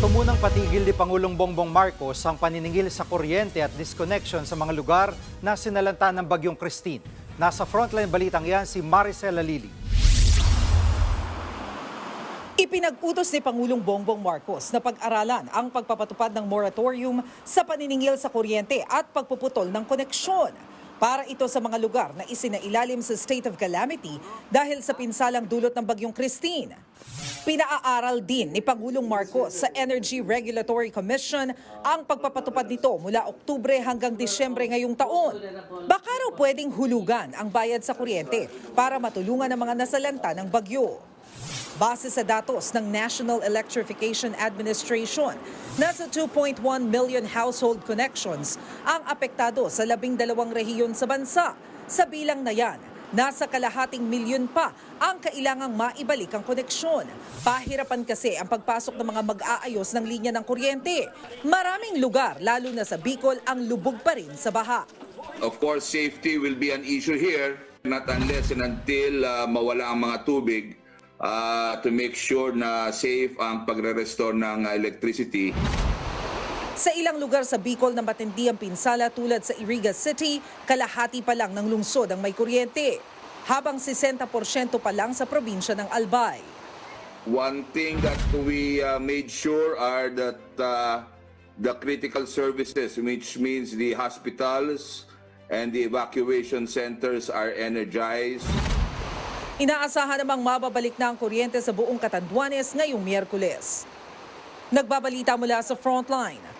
Gusto munang patigil ni Pangulong Bongbong Marcos ang paniningil sa kuryente at disconnection sa mga lugar na sinalanta ng Bagyong Christine. Nasa frontline balitang yan si Maricel Alili. Ipinag-utos ni Pangulong Bongbong Marcos na pag-aralan ang pagpapatupad ng moratorium sa paniningil sa kuryente at pagpuputol ng koneksyon. Para ito sa mga lugar na isinailalim sa state of calamity dahil sa pinsalang dulot ng Bagyong Christine. Pinaaaral din ni Pangulong Marcos sa Energy Regulatory Commission ang pagpapatupad nito mula Oktubre hanggang Disyembre ngayong taon. Baka raw pwedeng hulugan ang bayad sa kuryente para matulungan ang mga nasalanta ng bagyo. Base sa datos ng National Electrification Administration, nasa 2.1 million household connections ang apektado sa labing dalawang rehiyon sa bansa. Sa bilang na yan, nasa kalahating milyon pa ang kailangang maibalik ang koneksyon. Pahirapan kasi ang pagpasok ng mga mag-aayos ng linya ng kuryente. Maraming lugar, lalo na sa Bicol, ang lubog pa rin sa baha. Of course, safety will be an issue here, not unless and until uh, mawala ang mga tubig uh, to make sure na safe ang pagre-restore ng uh, electricity. Sa ilang lugar sa Bicol na matindi ang pinsala tulad sa Iriga City, kalahati pa lang ng lungsod ang may kuryente, habang 60% pa lang sa probinsya ng Albay. One thing that we uh, made sure are that uh, the critical services, which means the hospitals and the evacuation centers are energized. Inaasahan namang mababalik na ang kuryente sa buong Catanduanes ngayong Miyerkules. Nagbabalita mula sa Frontline,